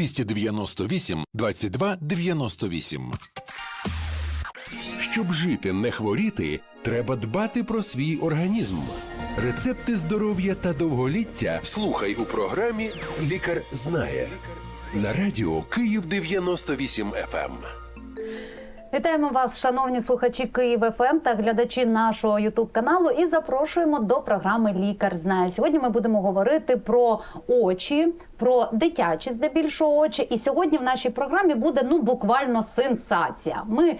298 22 98. Щоб жити, не хворіти, треба дбати про свій організм. Рецепти здоров'я та довголіття слухай у програмі Лікар знає на радіо Київ 98 FM. Вітаємо вас, шановні слухачі Київ ФМ та глядачі нашого Ютуб каналу. І запрошуємо до програми Лікар знає. Сьогодні ми будемо говорити про очі, про дитячі здебільшого очі. І сьогодні в нашій програмі буде ну буквально сенсація. Ми е,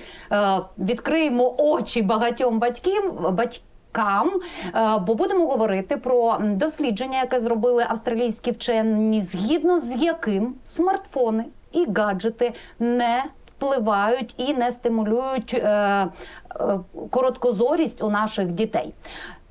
відкриємо очі багатьом батьків батьків. Кам, е, бо будемо говорити про дослідження, яке зробили австралійські вчені, згідно з яким смартфони і гаджети не впливають і не стимулюють е, е, короткозорість у наших дітей.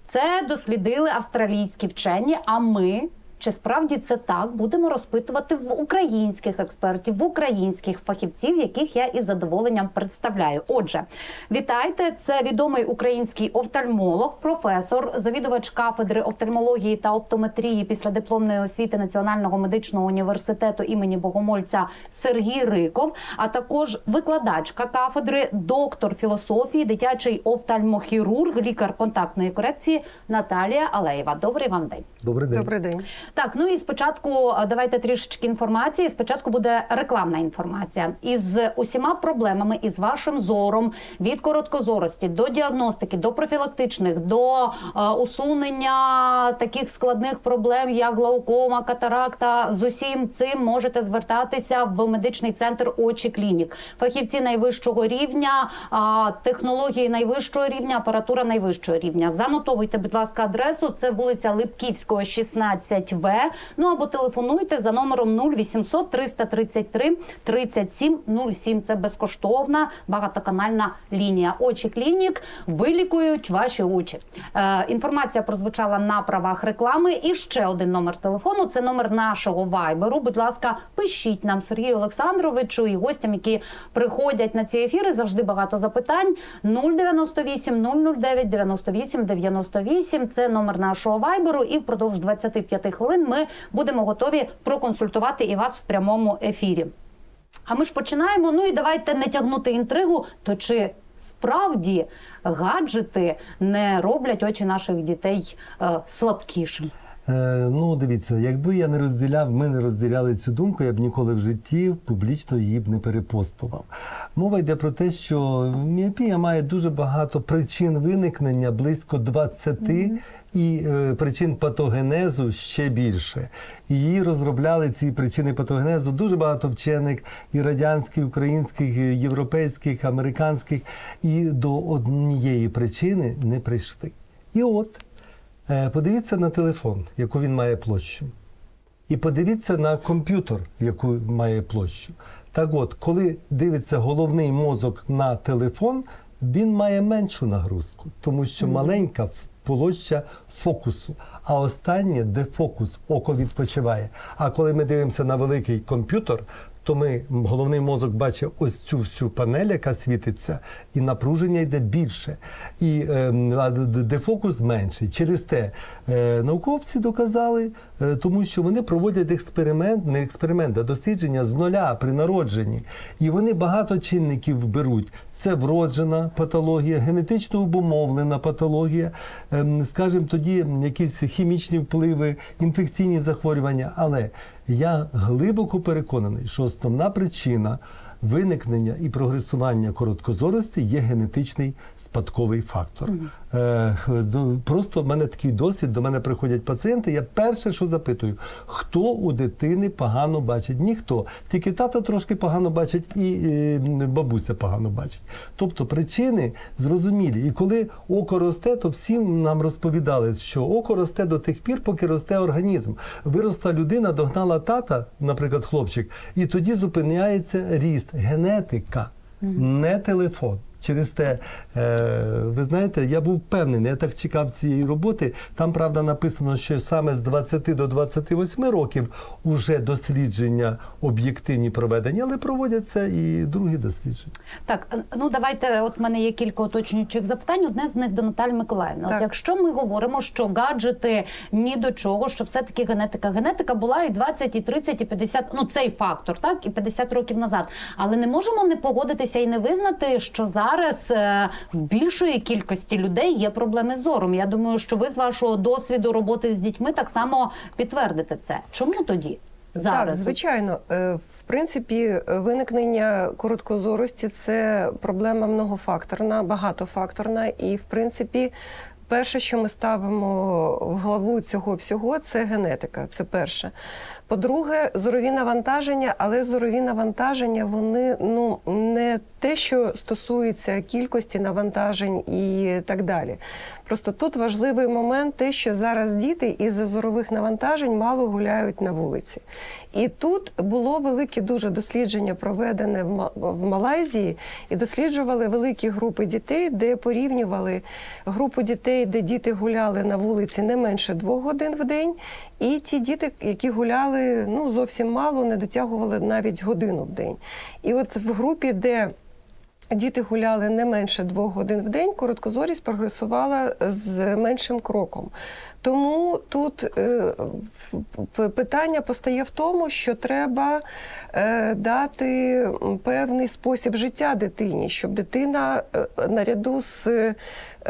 Це дослідили австралійські вчені. А ми. Чи справді це так будемо розпитувати в українських експертів, в українських фахівців, яких я із задоволенням представляю? Отже, вітайте! Це відомий український офтальмолог, професор, завідувач кафедри офтальмології та оптометрії після дипломної освіти Національного медичного університету імені Богомольця Сергій Риков, а також викладачка кафедри, доктор філософії, дитячий офтальмохірург, лікар контактної корекції Наталія Алеєва. Добрий вам день. Добрий день. Добрий день. Так, ну і спочатку е, давайте трішечки інформації. Спочатку буде рекламна інформація із усіма проблемами, із вашим зором від короткозорості до діагностики, до профілактичних, до е, усунення таких складних проблем, як глаукома, катаракта. З усім цим можете звертатися в медичний центр очі клінік. Фахівці найвищого рівня, а, технології найвищого рівня, апаратура найвищого рівня. Занотовуйте, будь ласка, адресу. Це вулиця Липківського, 16В. Ну або телефонуйте за номером 0800 333 37 07. Це безкоштовна багатоканальна лінія. Очі клінік вилікують ваші очі. Е, інформація прозвучала на правах реклами. І ще один номер телефону. Це номер нашого вайберу. Будь ласка, пишіть нам Сергію Олександровичу і гостям, які приходять на ці ефіри. Завжди багато запитань. 098 009 98 98. Це номер нашого вайберу. І впродовж 25 хвилин ми будемо готові проконсультувати і вас в прямому ефірі. А ми ж починаємо. Ну і давайте не тягнути інтригу. То чи справді гаджети не роблять очі наших дітей е, слабкішим? Е, ну, дивіться, якби я не розділяв, ми не розділяли цю думку, я б ніколи в житті публічно її б не перепостував. Мова йде про те, що міопія має дуже багато причин виникнення, близько 20, і е, причин патогенезу ще більше. І її розробляли ці причини патогенезу дуже багато вчених і радянських, українських, і європейських, американських, і до однієї причини не прийшли. І от. Е, Подивіться на телефон, яку він має площу. І подивіться на комп'ютер, яку має площу. Так от, коли дивиться головний мозок на телефон, він має меншу нагрузку, тому що маленька площа фокусу. А останнє, де фокус, око відпочиває. А коли ми дивимося на великий комп'ютер, то ми головний мозок бачить ось цю всю панель, яка світиться, і напруження йде більше, і е, д- дефокус менший. Через те е, науковці доказали, е, тому що вони проводять експеримент, не експеримент, а дослідження з нуля при народженні. І вони багато чинників беруть. Це вроджена патологія, генетично обумовлена патологія, ем, скажімо, тоді якісь хімічні впливи, інфекційні захворювання. Але я глибоко переконаний, що основна причина виникнення і прогресування короткозорості є генетичний спадковий фактор. Е, ну, просто в мене такий досвід, до мене приходять пацієнти. Я перше, що запитую, хто у дитини погано бачить? Ніхто. Тільки тато трошки погано бачить і бабуся погано бачить. Тобто причини зрозумілі. І коли око росте, то всім нам розповідали, що око росте до тих пір, поки росте організм. Виросла людина, догнала тата, наприклад, хлопчик, і тоді зупиняється ріст. Генетика, не телефон. Через те, е, ви знаєте, я був впевнений, я так чекав цієї роботи. Там, правда, написано, що саме з 20 до 28 років уже дослідження об'єктивні проведені, але проводяться і другі дослідження. Так, ну давайте. От в мене є кілька уточнюючих запитань. Одне з них до Наталі Миколаївни. От якщо ми говоримо, що гаджети ні до чого, що все таки генетика. Генетика була і 20, і 30, і 50, ну цей фактор, так і 50 років назад. Але не можемо не погодитися і не визнати, що зараз е, в більшої кількості людей є проблеми з зором. Я думаю, що ви з вашого досвіду роботи з дітьми так само підтвердите це. Чому тоді? Зараз Так, звичайно. Е, В принципі, е, виникнення короткозорості це проблема многофакторна, багатофакторна. І, в принципі, перше, що ми ставимо в главу цього всього, це генетика. Це перше. По-друге, зорові навантаження, але зорові навантаження вони ну не те, що стосується кількості навантажень і так далі. Просто тут важливий момент, те, що зараз діти із-за зорових навантажень мало гуляють на вулиці. І тут було велике дуже дослідження проведене в Малайзії, і досліджували великі групи дітей, де порівнювали групу дітей, де діти гуляли на вулиці не менше двох годин в день, і ті діти, які гуляли ну зовсім мало, не дотягували навіть годину в день. І от в групі, де Діти гуляли не менше двох годин в день, короткозорість прогресувала з меншим кроком. Тому тут е, питання постає в тому, що треба е, дати певний спосіб життя дитині, щоб дитина е, наряду з е,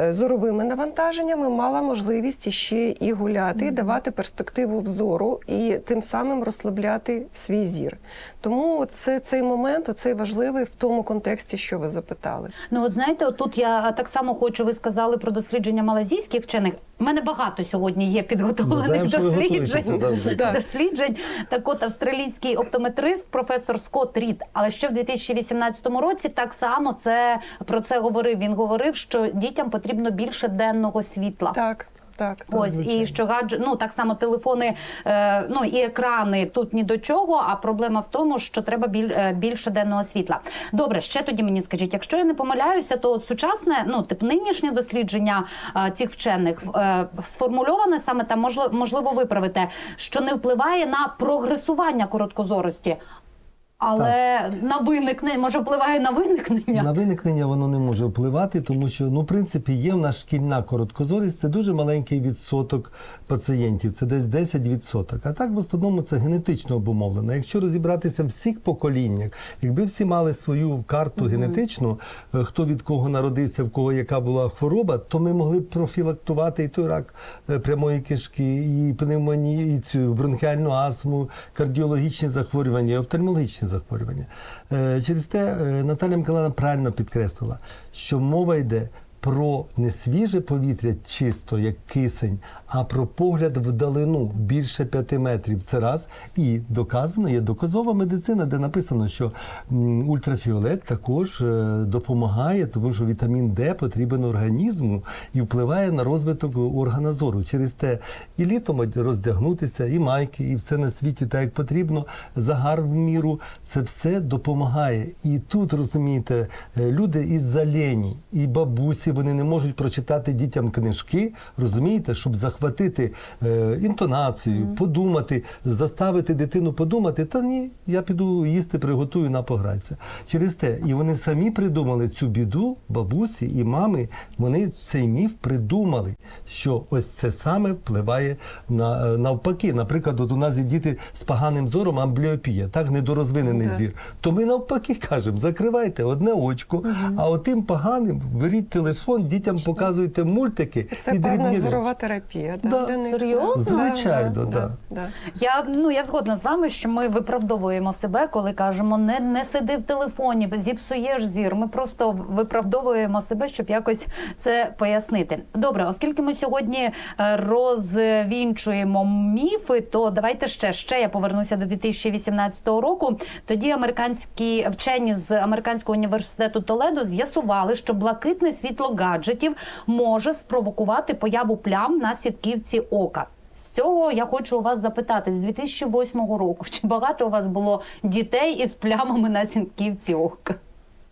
зоровими навантаженнями мала можливість іще і гуляти, і давати перспективу взору, і тим самим розслабляти свій зір. Тому це цей момент, оцей важливий в тому контексті, що ви запитали. Ну, от знаєте, от тут я так само хочу. Ви сказали про дослідження малазійських вчених. У мене багато сьогодні є Ну, підготовлених готуєтеся досліджень. завжди. Досліджень. Так, от австралійський оптометрист, професор Скотт Рід, але ще в 2018 році так само це про це говорив. Він говорив, що дітям потрібно більше денного світла. Так, так. Ось і що гадже, ну так само телефони, е, ну і екрани тут ні до чого. А проблема в тому, що треба біль, е, більше денного світла. Добре, ще тоді мені скажіть, якщо я не помиляюся, то от сучасне, ну тип нинішнє дослідження е, цих вчених е, сформульоване саме там, можливо, можливо, виправите, що не впливає на прогресування короткозорості. Але на виникнення, може, впливає на виникнення. На виникнення воно не може впливати, тому що ну, в принципі є в нас шкільна короткозорість, це дуже маленький відсоток пацієнтів, це десь 10%. А так в основному це генетично обумовлено. Якщо розібратися в всіх поколіннях, якби всі мали свою карту генетичну, е, хто від кого народився, в кого яка була хвороба, то ми могли б профілактувати і той рак е, прямої кишки, і пневмонію, і цю бронхіальну астму, кардіологічні захворювання, і офтальмологічні захворювання. Е, Через те е, Наталя Миколаївна правильно підкреслила, що мова йде про не свіже повітря чисто, як кисень, а про погляд вдалину більше п'яти метрів. Це раз. І доказано, є доказова медицина, де написано, що ультрафіолет також е, допомагає, тому що вітамін Д потрібен організму і впливає на розвиток органа зору. Через те і літом роздягнутися, і майки, і все на світі так як потрібно, загар в міру. Це все допомагає. І тут розумієте, е, люди із-за лені, і бабусі вони не можуть прочитати дітям книжки, розумієте, щоб захватити е, інтонацію, подумати, заставити дитину подумати. Та ні, я піду їсти, приготую на погратися. Через те, і вони самі придумали цю біду, бабусі і мами. Вони цей міф придумали, що ось це саме впливає на е, навпаки. Наприклад, от у нас є діти з поганим зором, амбліопія, так недорозвинений Так. зір. То ми навпаки кажемо, закривайте одне очко, а отим поганим беріть телефон, дітям показуйте мультики Це і певна дрібні зорова речі. терапія. Да. для. Серйозно? Звичайно, да. да. да. Я ну я згодна з вами, що ми виправдовуємо себе, коли кажемо не, не сиди в телефоні, зіпсуєш зір. Ми просто виправдовуємо себе, щоб якось це пояснити. Добре, оскільки ми сьогодні е, розвінчуємо міфи, то давайте ще ще я повернуся до 2018 року. Тоді американські вчені з американського університету Толедо з'ясували, що блакитне світло гаджетів може спровокувати появу плям на сітківці ока. З цього я хочу у вас запитати з 2008 року, чи багато у вас було дітей із плямами на сітківці ока?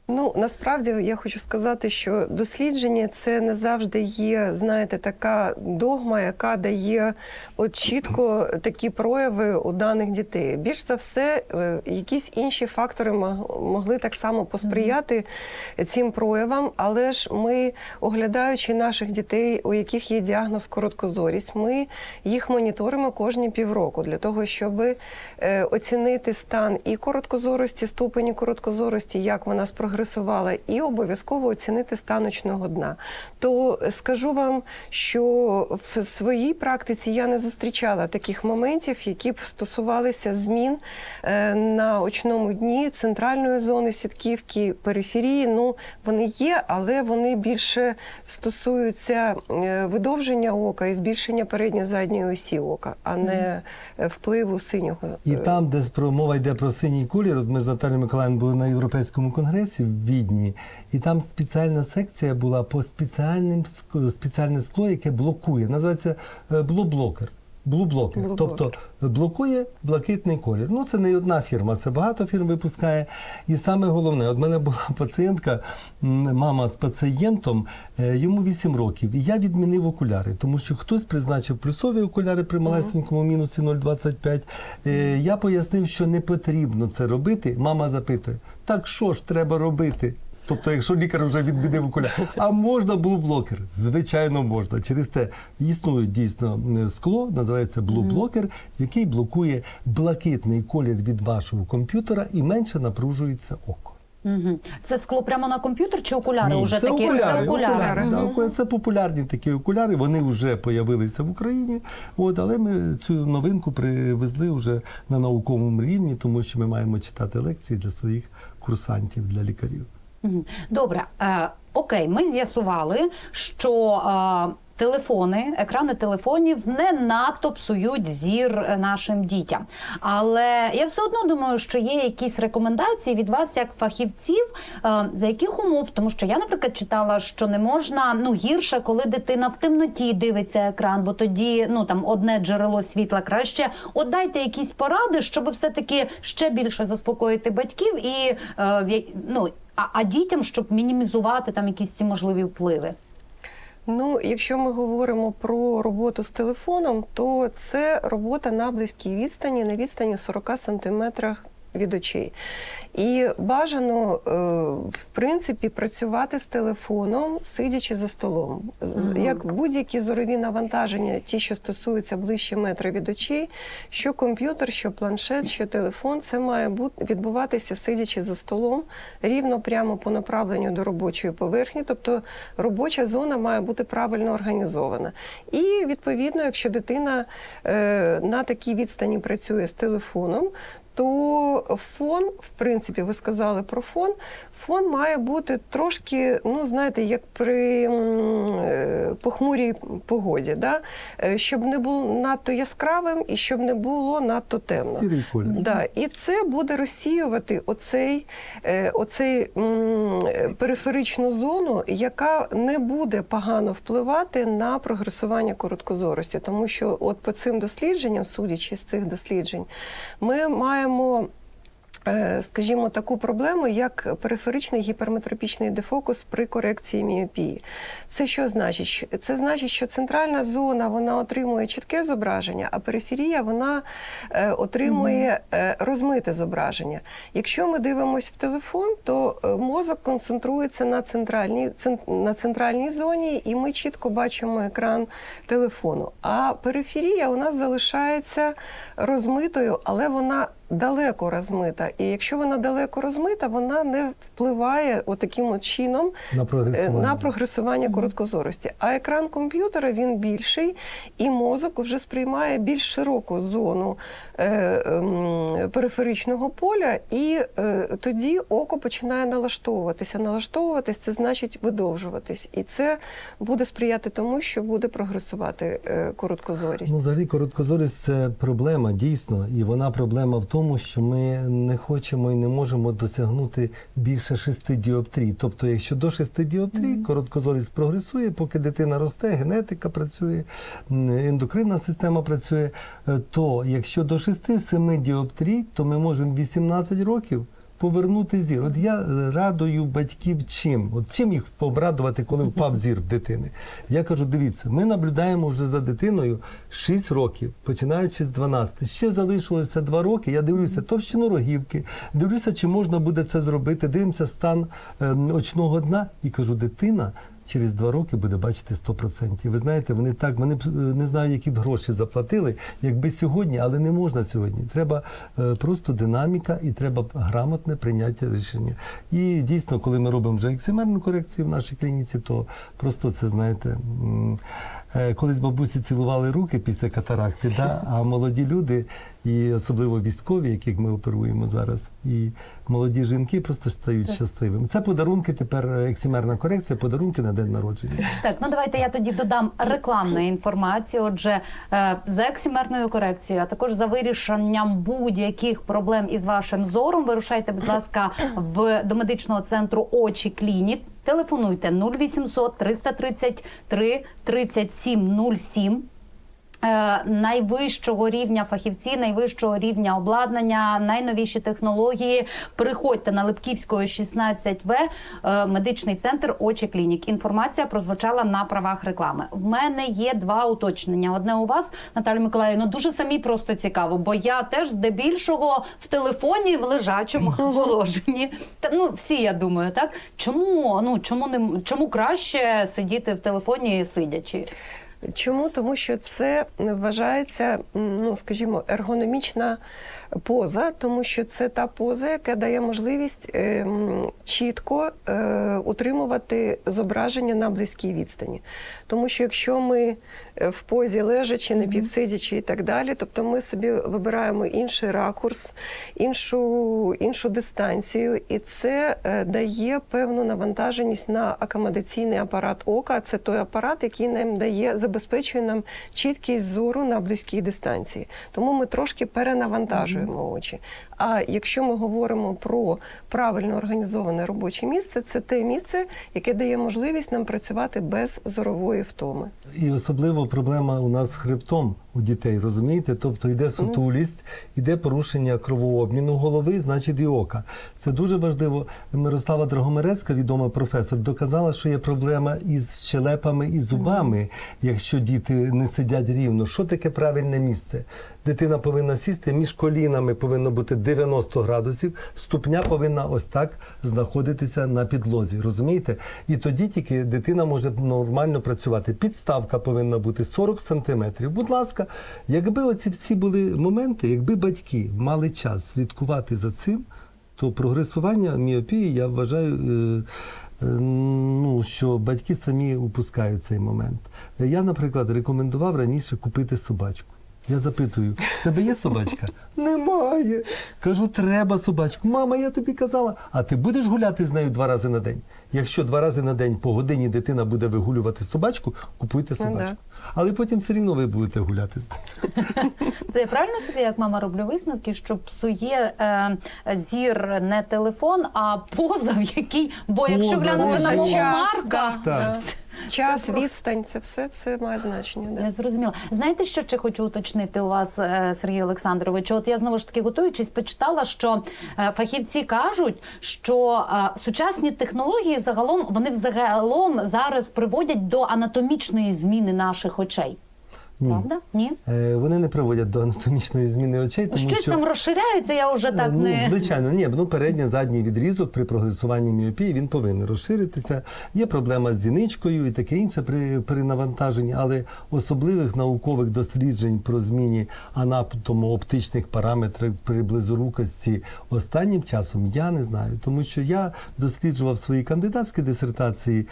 Ну насправді я хочу сказати, що дослідження це не завжди є, знаєте, така догма, яка дає от чітко такі прояви у даних дітей. Більш за все, е, якісь інші фактори мог- могли так само посприяти цим проявам, але ж ми, оглядаючи наших дітей, у яких є діагноз короткозорість, ми їх моніторимо кожні півроку для того, щоб е, оцінити стан і короткозорості, ступені короткозорості, як вона спрогресувала, і обов'язково оцінити стан очного дна. То е, скажу вам, що в своїй практиці я не зустрічала таких моментів, які б стосувалися змін е, на очному дні центральної зони сітківки, периферії. Ну вони є, але вони більше стосуються е, видовження ока і збільшення передньо-задньої осі ока, а не впливу синього. І там, де мова йде про синій колір, от ми з Наталією Миколаївною були на Європейському конгресі в Відні, і там спеціальна секція була по спеціальним спеціальне скло, яке блокує. Називається е, блоблокер. Блублокер, Блублокер. тобто блокує блакитний колір. Ну це не одна фірма, це багато фірм випускає. І саме головне, от мене була пацієнтка, мама з пацієнтом, е, йому 8 років, і я відмінив окуляри, тому що хтось призначив плюсові окуляри при малесенькому мінусі 0,25. Е, Я пояснив, що не потрібно це робити. Мама запитує: так що ж треба робити? Тобто, якщо лікар вже відмінив окуляр, а можна блублокер? Звичайно, можна. Через те існує дійсно скло, називається блублокер, який блокує блакитний колір від вашого комп'ютера і менше напружується око. Угу. Це скло прямо на комп'ютер чи окуляри Ні, вже це такі? окуляри, це окуляри. окуляри, да, окуляри. Це популярні такі окуляри. Вони вже появилися в Україні. От, але ми цю новинку привезли вже на науковому рівні, тому що ми маємо читати лекції для своїх курсантів, для лікарів. Добре, е, окей, ми з'ясували, що е, телефони, екрани телефонів не надто псують зір е, нашим дітям. Але я все одно думаю, що є якісь рекомендації від вас, як фахівців, е, за яких умов, тому що я, наприклад, читала, що не можна ну гірше, коли дитина в темноті дивиться екран, бо тоді ну там одне джерело світла краще. От дайте якісь поради, щоб все таки ще більше заспокоїти батьків і е, ну. А, а дітям, щоб мінімізувати там якісь ці можливі впливи. Ну, якщо ми говоримо про роботу з телефоном, то це робота на близькій відстані, на відстані 40 сантиметрах від очей. І бажано, е, в принципі, працювати з телефоном, сидячи за столом. Як будь-які зорові навантаження, ті, що стосуються ближче метра від очей, що комп'ютер, що планшет, що телефон, це має відбуватися сидячи за столом, рівно прямо по направленню до робочої поверхні. Тобто робоча зона має бути правильно організована. І відповідно, якщо дитина е, на такій відстані працює з телефоном. То фон, в принципі, ви сказали про фон. Фон має бути трошки, ну знаєте, як при е, похмурій погоді, да? Е, щоб не було надто яскравим і щоб не було надто темно. Сірий колір. Да, і це буде розсіювати оцей, е, оцей периферичну зону, яка не буде погано впливати на прогресування короткозорості. Тому що, от по цим дослідженням, судячи з цих досліджень, ми маємо. Е, Скажімо, таку проблему, як периферичний гіперметропічний дефокус при корекції міопії. Це що значить? Це значить, що центральна зона вона отримує чітке зображення, а периферія вона е, отримує е, розмите зображення. Якщо ми дивимося в телефон, то мозок концентрується на центральній, на центральній зоні, і ми чітко бачимо екран телефону. А периферія у нас залишається розмитою, але вона далеко розмита. І якщо вона далеко розмита, вона не впливає отаким от чином На е, прогресування. на прогресування короткозорості. А екран комп'ютера він більший, і мозок вже сприймає більш широку зону е, ем, периферичного поля, і е, тоді око починає налаштовуватися. Налаштовуватись це значить видовжуватись, і це буде сприяти тому, що буде прогресувати е, короткозорість. Ну, взагалі, короткозорість це проблема, дійсно, і вона проблема в тому, що ми не хочемо і не можемо досягнути більше шести діоптрій. Тобто, якщо до шести діоптрій, короткозорість прогресує, поки дитина росте, генетика працює, ендокринна система працює, е, то якщо до 6-7 діоптрій, то ми можемо 18 років повернути зір. От я радую батьків чим? От чим їх обрадувати, коли впав зір в дитини? Я кажу: дивіться, ми наблюдаємо вже за дитиною 6 років, починаючи з 12. Ще залишилося 2 роки. Я дивлюся товщину рогівки, дивлюся, чи можна буде це зробити. Дивимося стан ем, очного дна і кажу, дитина. Через два роки буде бачити 100%. Ви знаєте, вони так, вони е, не знаю, які б гроші заплатили, якби сьогодні, але не можна сьогодні. Треба е, просто динаміка і треба грамотне прийняття рішення. І дійсно, коли ми робимо вже ексимерну корекцію в нашій клініці, то просто це знаєте, е, колись бабусі цілували руки після катаракти, да? а молоді люди, і особливо військові, яких ми оперуємо зараз, і молоді жінки просто стають щасливими. Це подарунки тепер ексимерна корекція, подарунки на день народження. Так, ну давайте я тоді додам рекламної інформації. Отже, е, за ексімерною корекцією, а також за вирішенням будь-яких проблем із вашим зором, вирушайте, будь ласка, в до медичного центру очі клінік. Телефонуйте 0800 333 3707. Е, найвищого рівня фахівці, найвищого рівня обладнання, найновіші технології. Приходьте на Липківського 16В, е, медичний центр очі клінік. Інформація прозвучала на правах реклами. В мене є два уточнення. Одне у вас, Наталія Миколаївна, дуже самі просто цікаво, бо я теж здебільшого в телефоні в лежачому положенні. Та ну всі я думаю, так чому ну чому не чому краще сидіти в телефоні сидячи? Чому? Тому що це вважається, ну скажімо, ергономічна поза, тому що це та поза, яка дає можливість е, чітко е, утримувати зображення на близькій відстані. Тому що якщо ми е, в позі лежачи, напівсидячи і так далі, тобто ми собі вибираємо інший ракурс, іншу, іншу дистанцію, і це е, дає певну навантаженість на акомодаційний апарат ока. Це той апарат, який нам дає, забезпечує нам чіткість зору на близькій дистанції. Тому ми трошки перенавантажуємо очі. А якщо ми говоримо про правильно організоване робоче місце, це те місце, яке дає можливість нам працювати без зорової втоми. І особливо проблема у нас з хребтом у дітей, розумієте? Тобто йде сутулість, йде порушення кровообміну голови, значить і ока. Це дуже важливо. Мирослава Драгомерецька, відома професор, доказала, що є проблема із щелепами і зубами, якщо діти не сидять рівно. Що таке правильне місце? Дитина повинна сісти, між колінами повинно бути 90 градусів, ступня повинна ось так знаходитися на підлозі. Розумієте? І тоді тільки дитина може нормально працювати. Підставка повинна бути 40 сантиметрів. Будь ласка, якби оці всі були моменти, якби батьки мали час слідкувати за цим, то прогресування міопії, я вважаю. е, е, Ну, що батьки самі упускають цей момент. Я, наприклад, рекомендував раніше купити собачку. Я запитую: «В тебе є собачка? Немає. Кажу, треба собачку. Мама, я тобі казала, а ти будеш гуляти з нею два рази на день? Якщо два рази на день по годині дитина буде вигулювати собачку, купуйте Ну, собачку. да. Але потім все рівно ви будете гуляти з нею. Я правильно собі, як мама, роблю висновки, що псує е, зір не телефон, а поза, в якій. Бо якщо Поза, глянути на Час, Марка. Так. Час, відстань, це все, все має значення. Да. Я зрозуміла. Знаєте, що ще хочу уточнити у вас, е, Сергій Олександрович? От я знову ж таки готуючись, почитала, що е, фахівці кажуть, що е, сучасні технології загалом вони взагалом зараз приводять до анатомічної зміни наших очей. Ні. Правда? Ні? Е, Вони не приводять до анатомічної зміни очей, тому Щось що там розширяється, я вже так ну, не звичайно, ні, ну передній задній відрізок при прогресуванні міопії він повинен розширитися. Є проблема з зіничкою і таке інше при, при навантаженні, але особливих наукових досліджень про зміні анатомо-оптичних параметрів при близорукості останнім часом я не знаю, тому що я досліджував в своїй кандидатській дисертації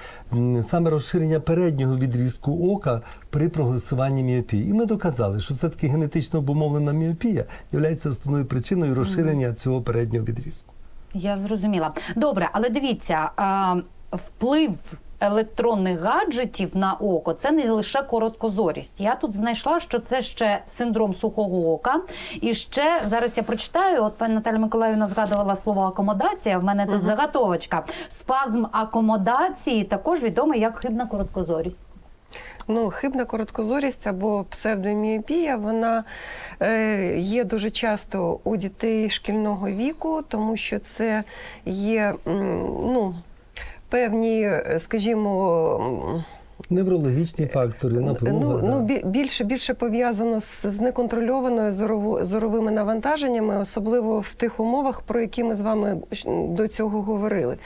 саме розширення переднього відрізку ока при прогресуванні міопії. І ми доказали, що все-таки генетично обумовлена міопія є основною причиною розширення цього переднього відрізку. Я зрозуміла. Добре, але дивіться, а, вплив електронних гаджетів на око це не лише короткозорість. Я тут знайшла, що це ще синдром сухого ока. І ще зараз я прочитаю. От пані Наталя Миколаївна згадувала слово акомодація. В мене тут заготовочка. Спазм акомодації також відомий як хибна короткозорість. Ну, хибна короткозорість або псевдоміопія, вона е, є дуже часто у дітей шкільного віку, тому що це є ну, певні, е, скажімо, Неврологічні фактори, напруга. ну, да. ну, більше, більше пов'язано з, з неконтрольованою зоровими навантаженнями, особливо в тих умовах, про які ми з вами до цього говорили.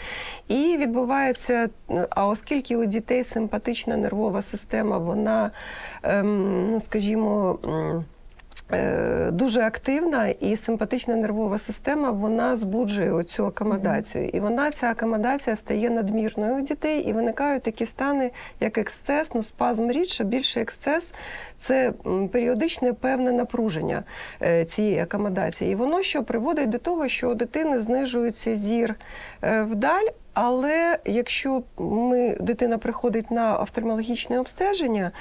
І відбувається, а оскільки у дітей симпатична нервова система, вона, ем, ну скажімо. Е, Дуже активна і симпатична нервова система вона збуджує оцю акомодацію. І вона ця акомодація стає надмірною у дітей, і виникають такі стани, як ексцес, ну спазм рідше, більше ексцес це періодичне певне напруження е, цієї акомодації. І воно що приводить до того, що у дитини знижується зір е, вдаль. Але якщо ми дитина приходить на офтальмологічне обстеження,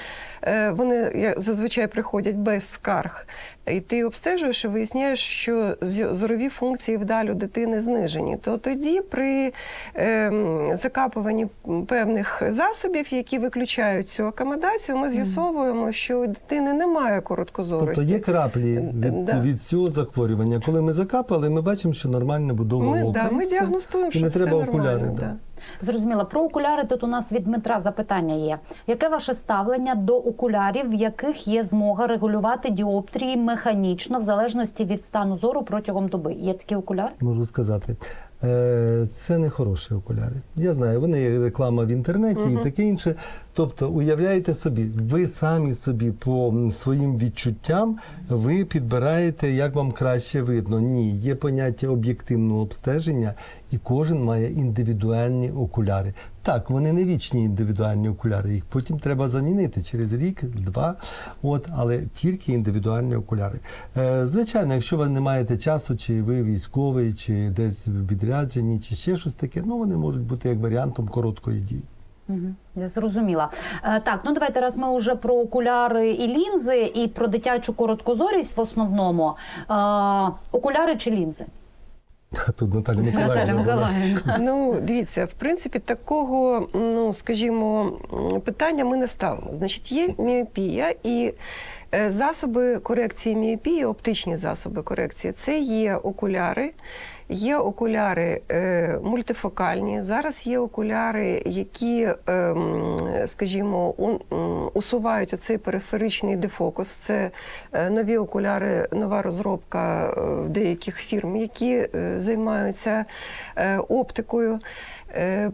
е, вони зазвичай приходять без скарг, і ти обстежуєш і виясняєш, що зорові функції вдаль у дитини знижені, то тоді при ем, закапуванні певних засобів, які виключають цю акомодацію, ми з'ясовуємо, що у дитини немає короткозорості. Тобто є краплі від, Да. від цього захворювання. Коли ми закапали, ми бачимо, що нормальна будова Ми, ока. да, ми діагностуємо, І що не треба нормально. окуляри. да. Да. Зрозуміло. Про окуляри тут у нас від Дмитра запитання є. Яке ваше ставлення до окулярів, в яких є змога регулювати діоптрії механічно в залежності від стану зору протягом доби? Є такі окуляри? Можу сказати. Е, Це не хороші окуляри. Я знаю, вони є реклама в інтернеті і таке інше. Тобто, уявляєте собі, ви самі собі по своїм відчуттям ви підбираєте, як вам краще видно. Ні, є поняття об'єктивного обстеження, і кожен має індивідуальні окуляри. Так, вони не вічні індивідуальні окуляри, їх потім треба замінити через рік, два. От, але тільки індивідуальні окуляри. Е, звичайно, якщо ви не маєте часу, чи ви військовий, чи десь в відрядженні, чи ще щось таке, ну вони можуть бути як варіантом короткої дії. Угу. Я зрозуміла. Е, так, ну давайте раз ми вже про окуляри і лінзи, і про дитячу короткозорість в основному. Е, окуляри чи лінзи? А тут Наталя Наталя Миколаївна. Наталя Миколаївна. Ну, дивіться, в принципі, такого, ну скажімо, питання ми не ставимо. Значить, є міопія і е, засоби корекції міопії, оптичні засоби корекції, це є окуляри. Є окуляри е, мультифокальні. Зараз є окуляри, які, е, скажімо, у- усувають оцей периферичний дефокус. Це е, нові окуляри, нова розробка е, деяких фірм, які е, займаються оптикою. Е,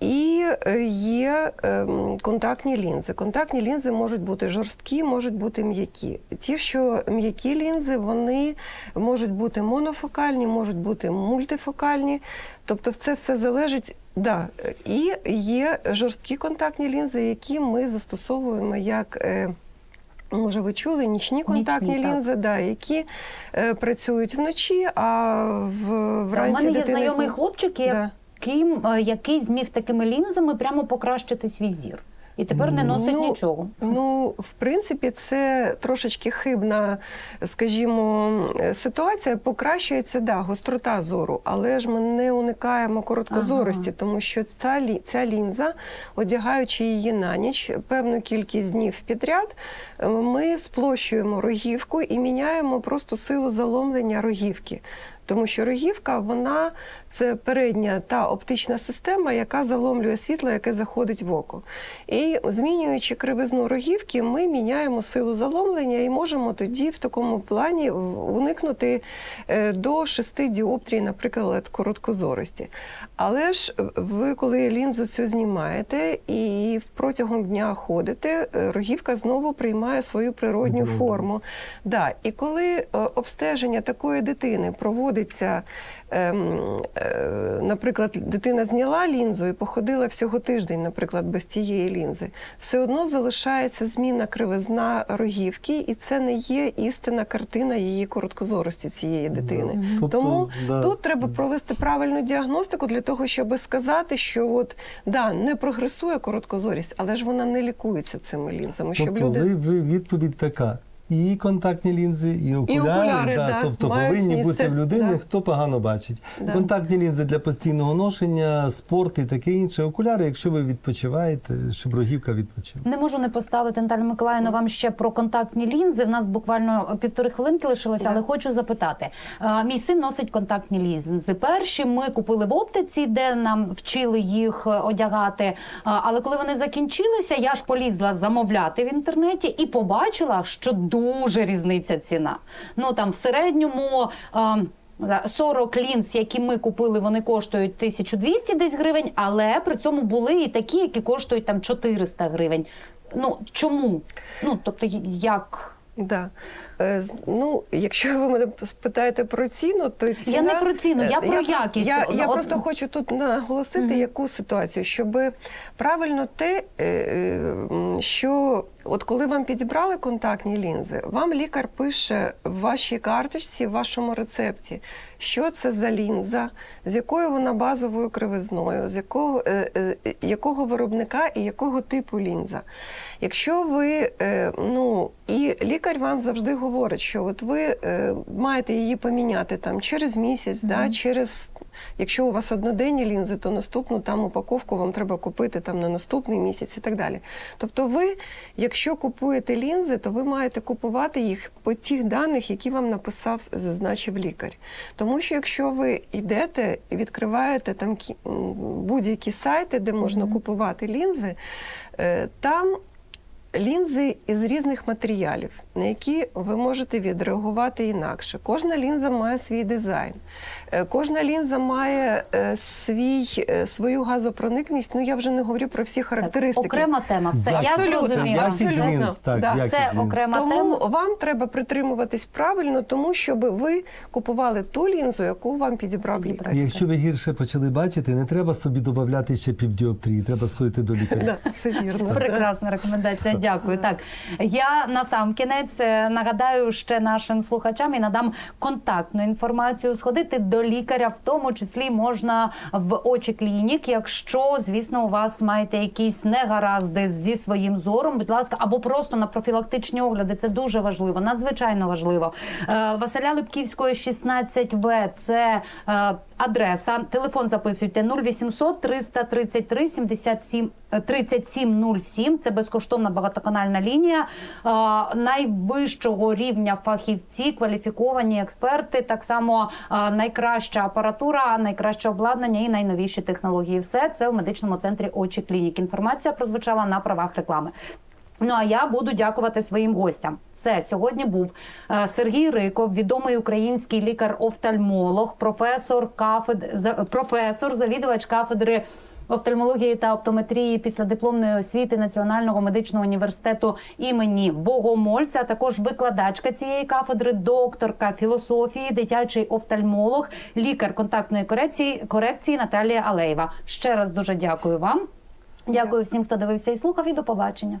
І е, є е, контактні лінзи. Контактні лінзи можуть бути жорсткі, можуть бути м'які. Ті, що м'які лінзи, вони можуть бути монофокальні, можуть бути мультифокальні. Тобто, це все залежить. Да. І є жорсткі контактні лінзи, які ми застосовуємо як. Може, ви чули нічні контактні Нічні, так. лінзи, да, які е, працюють вночі, а в, Та, У вранці мене є дитина знайомий зна- хлопчик, Да. Яким, е, який зміг такими лінзами прямо покращити свій зір. І тепер не носить Ну, нічого. Ну, в принципі, це трошечки хибна, скажімо, ситуація. Покращується да, гострота зору, але ж ми не уникаємо короткозорості, Ага. тому що ця, ця лінза, одягаючи її на ніч певну кількість днів підряд, е, ми сплощуємо рогівку і міняємо просто силу заломлення рогівки. Тому що рогівка, вона це передня та оптична система, яка заломлює світло, яке заходить в око. І змінюючи кривизну рогівки, ми міняємо силу заломлення і можемо тоді в такому плані уникнути е, до 6 діоптрій, наприклад, короткозорості. Але ж ви, коли лінзу цю знімаєте і протягом дня ходите, е, рогівка знову приймає свою природню форму. Да. І коли е, обстеження такої дитини проводиться, ем, е, наприклад, дитина зняла лінзу і походила всього тиждень, наприклад, без цієї лінзи, все одно залишається змінна кривизна рогівки, і це не є істинна картина її короткозорості цієї дитини. Тобто, Тому да. тут треба провести правильну діагностику для того, щоб сказати, що от да, не прогресує короткозорість, але ж вона не лікується цими лінзами. Щоб Тобто люди ви, ви відповідь така. І контактні лінзи, і окуляри. окуляри, да, да, тобто повинні місце, бути в людини, да. хто погано бачить. Да. Контактні лінзи для постійного ношення, спорт і таке інше. Окуляри, якщо ви відпочиваєте, щоб рогівка відпочила. Не можу не поставити Наталю Миколаївну вам ще про контактні лінзи. В нас буквально півтори хвилинки лишилося, Да. але хочу запитати. Мій син носить контактні лінзи. Перші ми купили в оптиці, де нам вчили їх е, одягати. Але коли вони закінчилися, я ж полізла замовляти в інтернеті і побачила, що дуже різниця ціна. Ну там в середньому. е, за 40 лінз, які ми купили, вони коштують 1200 десь гривень, але при цьому були і такі, які коштують там 400 гривень. Ну чому? Ну тобто, як Да. Е, Ну, якщо ви мене спитаєте про ціну, то ціна... Я не про ціну, я Е, про якість. Я, я От- просто хочу тут наголосити Мгм. яку ситуацію, щоб правильно те, е, що от коли вам підібрали контактні лінзи, вам лікар пише в вашій карточці, в вашому рецепті, що це за лінза, з якою вона базовою кривизною, з якого, е, е, якого виробника і якого типу лінза. Якщо ви, е, ну, і лікар вам завжди говорить, що от ви е, маєте її поміняти там через місяць, да, через. Якщо у вас одноденні лінзи, то наступну там упаковку вам треба купити там на наступний місяць і так далі. Тобто, ви, якщо купуєте лінзи, то ви маєте купувати їх по тих даних, які вам написав, зазначив лікар. Тому що якщо ви йдете і відкриваєте там будь-які сайти, де можна купувати лінзи, е, там лінзи із різних матеріалів, на які ви можете відреагувати інакше. Кожна лінза має свій дизайн. Е, Кожна лінза має е, свій, е, свою газопроникність. Ну я вже не говорю про всі характеристики. окрема тема? Все я зрозуміла. Абсолютно. лінз, так, Да. Це лінз. окрема Тому тема. вам треба притримуватись правильно, тому щоб ви купували ту лінзу, яку вам підібрав лікар. Якщо ви гірше почали бачити, не треба собі додати ще півдіоптрії, треба сходити до лікаря. Да, це вірно. Прекрасна рекомендація. Дякую. Так я на сам кінець нагадаю ще нашим слухачам і надам контактну інформацію. Сходити до лікаря, в тому числі можна в очі клінік, якщо звісно у вас маєте якісь негаразди зі своїм зором. Будь ласка, або просто на профілактичні огляди. Це дуже важливо, надзвичайно важливо. Е, Василя Липківської 16В. Це е, адреса. Телефон записуйте 0800 333 77 е, 3707. Це безкоштовна багатоканальна лінія найвищого рівня фахівці, кваліфіковані експерти. Так само найкраща апаратура, найкраще обладнання і найновіші технології. Все це в медичному центрі очі клінік. Інформація прозвучала на правах реклами. Ну а я буду дякувати своїм гостям. Це сьогодні був е, Сергій Риков, відомий український лікар-офтальмолог, професор кафедр, професор, завідувач кафедри. Офтальмології та оптометрії після дипломної освіти Національного медичного університету імені Богомольця, а також викладачка цієї кафедри, докторка філософії, дитячий офтальмолог, лікар контактної корекції, корекції Наталія Алеєва. Ще раз дуже дякую вам. Дякую всім, хто дивився і слухав. І до побачення.